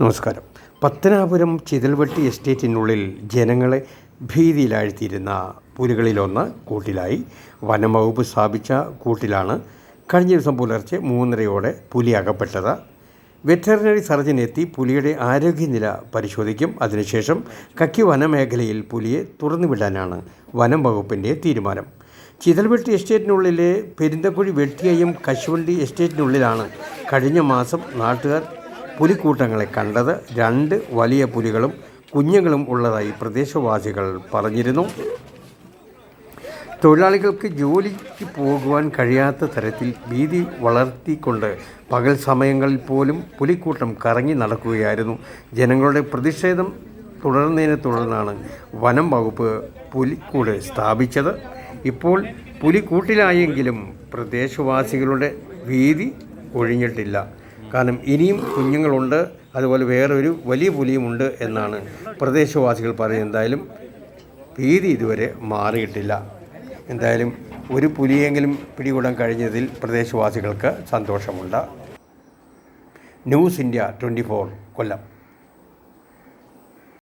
നമസ്കാരം. പത്തനാപുരം ചിതൽവെട്ടി എസ്റ്റേറ്റിനുള്ളിൽ ജനങ്ങളെ ഭീതിയിലാഴ്ത്തിയിരുന്ന പുലികളിലൊന്ന് കൂട്ടിലായി. വനം വകുപ്പ് സ്ഥാപിച്ച കൂട്ടിലാണ് കഴിഞ്ഞ ദിവസം പുലർച്ചെ മൂന്നരയോടെ പുലി അകപ്പെട്ടത്. വെറ്ററിനറി സർജൻ എത്തി പുലിയുടെ ആരോഗ്യനില പരിശോധിക്കും. അതിനുശേഷം കക്കി വനമേഖലയിൽ പുലിയെ തുറന്നുവിടാനാണ് വനം വകുപ്പിന്റെ തീരുമാനം. ചിതൽവെട്ടി എസ്റ്റേറ്റിനുള്ളിലെ പെരിന്തക്കുഴി വെട്ടിയയും കശുവണ്ടി എസ്റ്റേറ്റിനുള്ളിലാണ് കഴിഞ്ഞ മാസം നാട്ടുകാർ പുലിക്കൂട്ടങ്ങളെ കണ്ടത് രണ്ട് വലിയ പുലികളും കുഞ്ഞുങ്ങളും ഉള്ളതായി പ്രദേശവാസികൾ പറഞ്ഞിരുന്നു. തൊഴിലാളികൾക്ക് ജോലിക്ക് പോകുവാൻ കഴിയാത്ത തരത്തിൽ ഭീതി വളർത്തിക്കൊണ്ട് പകൽ സമയങ്ങളിൽ പോലും പുലിക്കൂട്ടം കറങ്ങി നടക്കുകയായിരുന്നു. ജനങ്ങളുടെ പ്രതിഷേധം തുടർന്നതിനെ തുടർന്നാണ് വനം വകുപ്പ് പുലിക്കൂട് സ്ഥാപിച്ചത്. ഇപ്പോൾ പുലിക്കൂട്ടിലായെങ്കിലും പ്രദേശവാസികളുടെ ഭീതി ഒഴിഞ്ഞിട്ടില്ല. കാരണം ഇനിയും കുഞ്ഞുങ്ങളുണ്ട് അതുപോലെ വേറൊരു വലിയ പുലിയുമുണ്ട് എന്നാണ് പ്രദേശവാസികൾ പറയുന്നത്. എന്തായാലും ഭീതി ഇതുവരെ മാറിയിട്ടില്ല. എന്തായാലും ഒരു പുലിയെങ്കിലും പിടികൂടാൻ കഴിഞ്ഞതിൽ പ്രദേശവാസികൾക്ക് സന്തോഷമുണ്ട്. News India twenty Kollam.